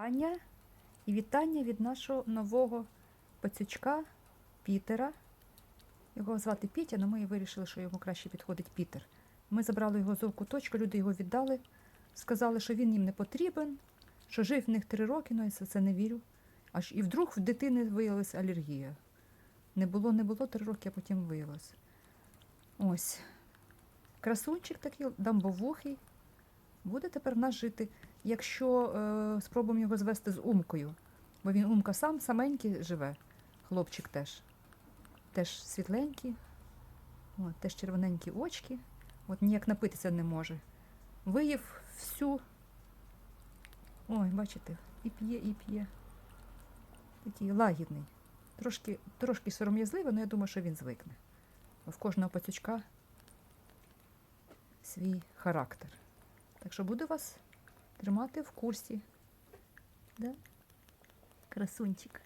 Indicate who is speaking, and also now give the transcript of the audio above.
Speaker 1: Вітання і вітання від нашого нового пацючка Пітера. Його звати Пітя, але ми вирішили, що йому краще підходить Пітер. Ми забрали його з куточку, люди його віддали, сказали, що він їм не потрібен, що жив в них три роки, ну я це не вірю. Аж і вдруг в дитини виявилася алергія. Не було, не було три роки, а потім виявилось. Ось. Красунчик такий, дамбовухий. Буде тепер в нас жити, якщо е, спробуємо його звести з умкою. Бо він умка сам саменький живе, хлопчик теж. Теж світленький, от, теж червоненькі очки. От ніяк напитися не може. Виїв всю. Ой, бачите, і п'є, і п'є. Такий лагідний. Трошки, трошки сором'язливий, але я думаю, що він звикне. В кожного пацючка свій характер. Так що буду вас тримати в курсі. Да? Красунчик.